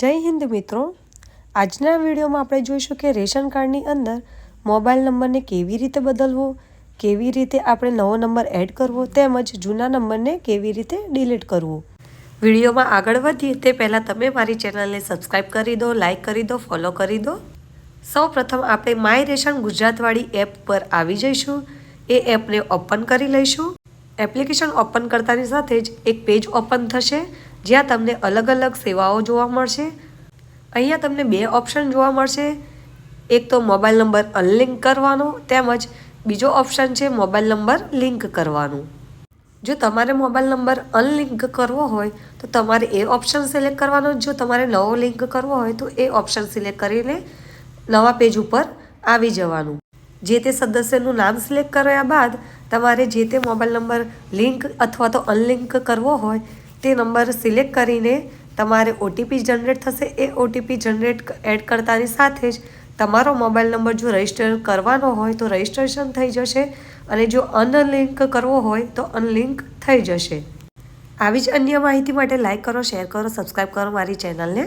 જય હિન્દ મિત્રો. આજના વિડીયોમાં આપણે જોઈશું કે રેશન કાર્ડની અંદર મોબાઈલ નંબરને કેવી રીતે બદલવો, કેવી રીતે આપણે નવો નંબર એડ કરવો તેમજ જૂના નંબરને કેવી રીતે ડિલીટ કરવો. વિડીયોમાં આગળ વધીએ તે પહેલાં તમે મારી ચેનલને સબસ્ક્રાઈબ કરી દો લાઈક કરી દો, ફોલો કરી દો. સૌ પ્રથમ આપણે માય રેશન ગુજરાતવાળી એપ પર આવી જઈશું. એ એપને ઓપન કરી લઈશું. એપ્લિકેશન ઓપન કરતાની સાથે જ એક પેજ ઓપન થશે. જ્યાં તમને અલગ અલગ સેવાઓ જોવા મળશે. અહીંયા તમને બે ઓપ્શન જોવા મળશે. એક તો મોબાઈલ નંબર અનલિંક કરવાનો તેમજ બીજો ઓપ્શન છે મોબાઈલ નંબર લિંક કરવાનું. જો તમારે મોબાઈલ નંબર અનલિંક કરવો હોય, તો તમારે એ ઓપ્શન સિલેક્ટ કરવાનો. જો તમારે નવો લિંક કરવો હોય, તો એ ઓપ્શન સિલેક્ટ કરીને નવા પેજ ઉપર આવી જવાનું. જે તે સદસ્યનું નામ સિલેક્ટ કર્યા બાદ તમારે જે તે મોબાઈલ નંબર લિંક અથવા તો અનલિંક કરવો હોય તે નંબર સિલેક્ટ કરીને તમારે ઓટીપી જનરેટ થશે. એ ઓટીપી જનરેટ એડ કરતાની સાથે જ તમારો મોબાઈલ નંબર જો રજિસ્ટર કરવાનો હોય તો રજિસ્ટ્રેશન થઈ જશે અને જો અનલિંક કરવો હોય તો અનલિંક થઈ જશે. આવી જ અન્ય માહિતી માટે લાઇક કરો, શેર કરો, સબસ્ક્રાઈબ કરો મારી ચેનલને.